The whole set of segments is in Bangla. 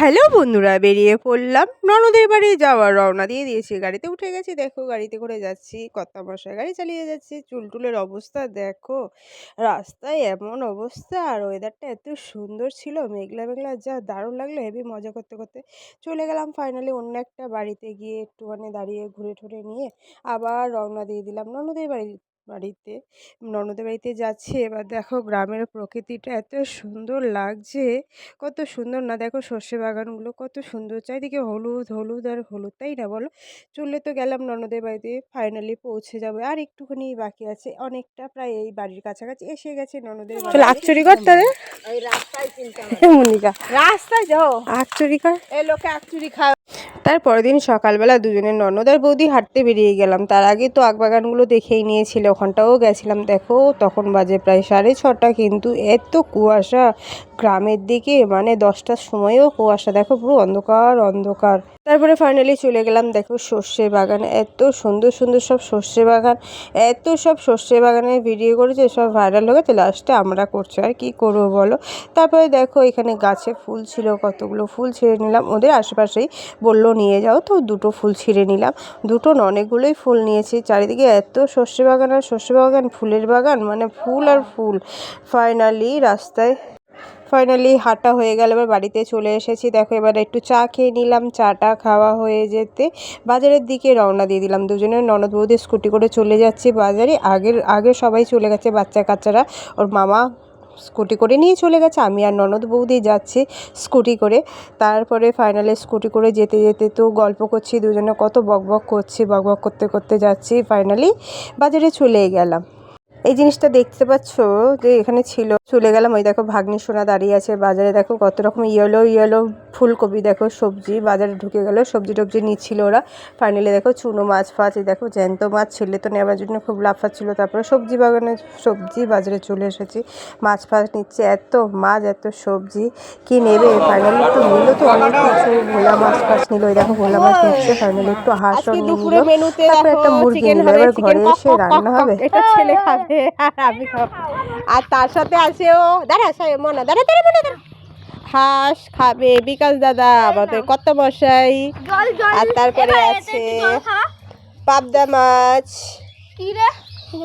হ্যালো বন্ধুরা, বেরিয়ে পড়লাম। ননদের বাড়ি যাওয়ার রওনা দিয়ে দিয়েছি। গাড়িতে উঠে গেছি, দেখো গাড়িতে করে যাচ্ছি। কর্তা মশাই গাড়ি চালিয়ে যাচ্ছি। চুলটুলের অবস্থা দেখো, রাস্তায় এমন অবস্থা। আর ওয়েদারটা এত সুন্দর ছিল, মেঘলা মেঘলা, যা দারুণ লাগল। হেভি মজা করতে করতে চলে গেলাম ফাইনালি অন্য একটা বাড়িতে গিয়ে একটুখানি দাঁড়িয়ে ঘুরে ঠুরে নিয়ে আবার রওনা দিয়ে দিলাম ননদের বাড়ি। বাড়িতে ননদের বাড়িতে যাচ্ছি। এবার দেখো গ্রামের প্রকৃতিটা এত সুন্দর লাগছে। কত সুন্দর না দেখো সর্ষে বাগানগুলো কত সুন্দর। চারিদিকে হলুদ হলুদ আর হলুদ তাই না বলো? চললে তো গেলাম ননদের বাড়িতে ফাইনালি পৌঁছে যাবে। আর একটুখানি বাকি আছে অনেকটা প্রায় এই বাড়ির কাছাকাছি এসে গেছে ননদের চলো আকচুরি করতে রে ওই রাস্তায় মনিকা। রাস্তায় যাও। আকচুরি কর। এই লোকে আকচুরি খায়। তার পরের দিন সকালবেলা দুজনের ননদ আর বৌদি হাঁটতে বেরিয়ে গেলাম। তার আগে তো আগবাগানগুলো দেখেই নিয়েছিল, ওখানটাও গেছিলাম। দেখো, তখন বাজে প্রায় সাড়ে ছটা, কিন্তু এত কুয়াশা। গ্রামের দিকে মানে দশটার সময়ও কুয়াশা। দেখো পুরো অন্ধকার অন্ধকার। তারপরে ফাইনালি চলে গেলাম, দেখো সর্ষে বাগান। এত সুন্দর সুন্দর সব সর্ষে বাগান, এত সব সর্ষে বাগানের ভিডিও করেছে, সব ভাইরাল হয়ে গেছে লাস্টে আমরা করছি, আর কি করব বলো? তারপরে দেখো এখানে গাছে ফুল ছিল, কতগুলো ফুল ছিঁড়ে নিলাম, ওদের আশেপাশেই বলল নিয়ে যাও, তো দুটো ফুল ছিঁড়ে নিলাম। দুটো অনেকগুলোই ফুল নিয়েছি, চারিদিকে এত সর্ষে বাগান আর সর্ষে বাগান, ফুলের বাগান মানে ফুল আর ফুল। ফাইনালি রাস্তায় ফাইনালি হাঁটা হয়ে গেল। এবার বাড়িতে চলে এসেছি। দেখো, এবার একটু চা খেয়ে নিলাম। চাটা খাওয়া হয়ে যেতে বাজারের দিকে রওনা দিয়ে দিলাম। দুজনের ননদ বৌদি স্কুটি করে চলে যাচ্ছি বাজারে। আগের, আগে সবাই চলে গেছে, বাচ্চা কাচ্চারা। ওর মামা স্কুটি করে নিয়ে চলে গেছে। আমি আর ননদ বৌদি যাচ্ছি স্কুটি করে। তারপরে ফাইনালে স্কুটি করে যেতে যেতে তো গল্প করছি। দুজনে কত বকবক করছি বকবক করতে করতে যাচ্ছি। ফাইনালি বাজারে চলে গেলাম। এই জিনিসটা দেখতে পাচ্ছ যে এখানে ছিল, চলে গেলাম। ওই দেখো ভাগ্নি সোনা দাঁড়িয়ে আছে বাজারে। দেখো কত রকম ইয়েলো ইয়েলো ফুলকপি দেখো সবজি বাজারে ঢুকে গেল সবজি টবজি নিচ্ছিল ওরা। ফাইনালি দেখো চুনো মাছ ফাছ এই দেখো জ্যান্ত মাছ ছেলে তো নেওয়ার জন্য খুব লাফাচ্ছিল। তারপরে সবজি বাগানে সবজি বাজারে চলে এসেছি। মাছ ফাছ নিচ্ছে এত মাছ এত সবজি। কি নেবে? ফাইনালি একটু নিল তো অনেক কিছু। ভোলা মাছ ফাছ নিল ওই দেখো ভোলা মাছ নিচ্ছে। ফাইনালি একটু হাঁসও নিল। তারপরে একটা মুরগি নিল। এবার ঘরে এসে রান্না হবে। এটা ছেলে খাবে আর আমি খাব। আর তার সাথে আছে ও দাঁড়া মনা দাঁড়া দাঁড়া মনে দাঁড়া। হাঁস খাবে। বিকাশ দাদা আমাদের কত মশাই আর তারপরে আছে পাবদা মাছ।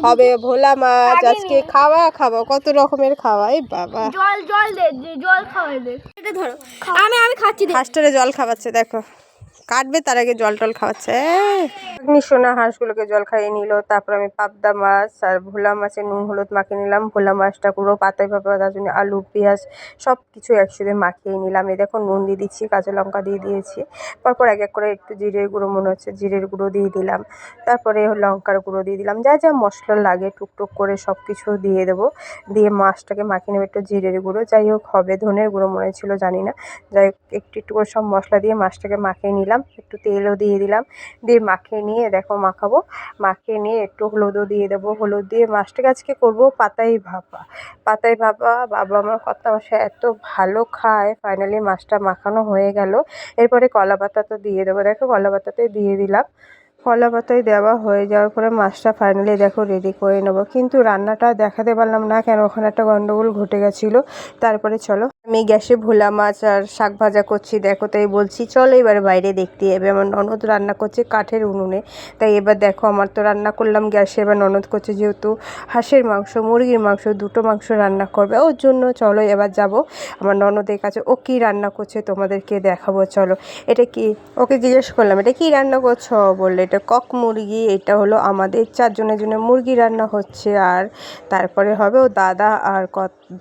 হবে ভোলা মাছ। আজকে খাওয়া খাব। কত রকমের খাওয়া এই বাবা। জল জল দে জল খাওয়াই দে ধরো। আমি আমি খাচ্ছি ফাস্টারে জল খাওয়াচ্ছে দেখো। কাটবে, তার আগে জল টল খাওয়াচ্ছে। সোনা হাঁসগুলোকে জল খাইয়ে নিল, তারপর আমি পাবদা মাছ আর ভোলা মাছের নুন, হলুদ মাখিয়ে নিলাম। ভোলা মাছটা পুরো পাতায় পাতা তার জন্য আলু, পেঁয়াজ সব কিছু একসাথে মাখিয়ে নিলাম। এই দেখো নুন দিয়ে দিচ্ছি, কাঁচা লঙ্কা দিয়ে দিয়েছি। পরপর এক এক করে একটু জিরের গুঁড়ো, মনে হচ্ছে জিরের গুঁড়ো দিয়ে দিলাম। তারপরে লঙ্কার গুঁড়ো দিয়ে দিলাম। যা যা মশলা লাগে, টুকটুক করে সব কিছু দিয়ে দেবো। দিয়ে মাছটাকে মাখিয়ে নেব একটু জিরের গুঁড়ো। যাই হোক, হবে ধনের গুঁড়ো, মনে ছিল জানি না। যাই হোক, একটু একটু করে সব মশলা দিয়ে মাছটাকে মাখিয়ে নিলাম, একটু তেলও দিয়ে দিলাম। দিয়ে মাখিয়ে নিয়ে, দেখো মাখাবো। মাখিয়ে নিয়ে একটু হলুদও দিয়ে দেবো। হলুদ দিয়ে মাছটাকে আজকে করব পাতাই ভাপা। পাতাই ভাপা, বাবা আমার কথা মশাই এত ভালো খায়। ফাইনালি মাছটা মাখানো হয়ে গেল। এরপরে কলা তো দিয়ে দেবো। দেখো কলা পাতাতে দিয়ে দিলাম। কলা পাতায় দেওয়া হয়ে যাওয়ার পরে মাছটা ফাইনালি দেখো রেডি করে নেব। কিন্তু রান্নাটা দেখাতে পারলাম না কেন, ওখানে একটা গন্ডগোল ঘটে গেছিল। তারপরে চলো, আমি গ্যাসে ভোলা মাছ আর শাক ভাজা করছি, দেখো তাই বলছি, চলো এবার বাইরে দেখতে যাবে। আমার ননদ রান্না করছে কাঠের উনুনে। তাই এবার দেখো, আমার তো রান্না করলাম গ্যাসে, এবার ননদ করছে যেহেতু হাঁসের মাংস, মুরগির মাংস, দুটো মাংস রান্না করবে। ওর জন্য চলো এবার যাব। আমার ননদের কাছে, ও কী রান্না করছে তোমাদেরকে দেখাবো, চলো। এটা কি? ওকে জিজ্ঞেস করলাম, এটা কি রান্না করছ? বলল এটা কক মুরগি, এটা হলো আমাদের চারজনের জন্য মুরগি রান্না হচ্ছে। আর তারপরে হবে ও দাদা আর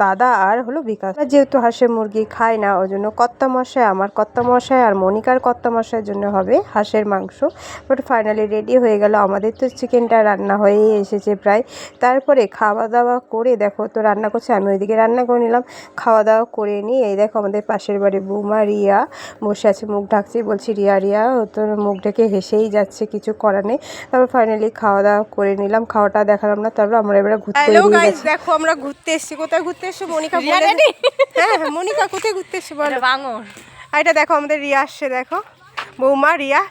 দাদা আর হলো বিকাশ। যেহেতু হাঁসের মুরগি খায় না, ওই জন্য কর্তা মশাই আমার কর্তা মশাই আর মনিকার কর্তা মশাইয়ের জন্য হবে হাঁসের মাংস। বাট ফাইনালি রেডি হয়ে গেল। আমাদের তো চিকেনটা রান্না হয়েই এসেছে প্রায়। তারপরে খাওয়া দাওয়া করে দেখো, তো রান্না করছে, আমি ওইদিকে রান্না করে নিলাম। খাওয়া দাওয়া করে নিয়ে এই দেখো আমাদের পাশের বাড়ি বৌমা রিয়া বসে আছে, মুখ ঢাকছি। বলছি, রিয়া রিয়া ও তোর মুখ ঢেকে হেসেই যাচ্ছে কিছু করার নেই। তারপর ফাইনালি খাওয়া দাওয়া করে নিলাম। খাওয়াটা দেখালাম না। তারপর আমরা এবারে ঘুরতে হ্যালো বেরিয়ে গাইস দেখো আমরা ঘুরতে এসেছি। কোথায় ঘুরতে এসেছি? মনিকা বলে হ্যাঁ হ্যাঁ মনিকা কোথায় ঘুরতে এসেছি বলো? বাঙর আর এটা দেখো আমাদের রিয়া আসছে দেখো। বৌমা রিয়া।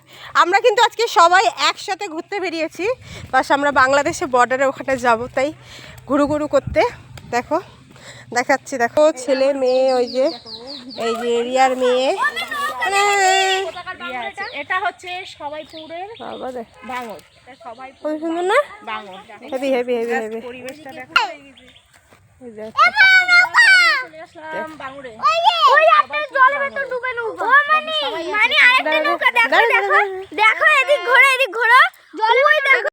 আমরা কিন্তু আজকে সবাই একসাথে ঘুরতে বেরিয়েছি। বাস আমরা বাংলাদেশে বর্ডারে ওখানে যাব তাই ঘুরু ঘুরু করতে। দেখো দেখাচ্ছি দেখো। ছেলে মেয়ে ওই যে এই যে রিয়ার মেয়ে। আছে। এটা? হচ্ছে সবাই পুরের বাঙর। সবাই সুন্দর না? বাঙর হেভি হেভি হেভি হেভি পরিবেশটা দেখো। দেখো। এদিক ঘোরো এদিক ঘোরো। জল দেখো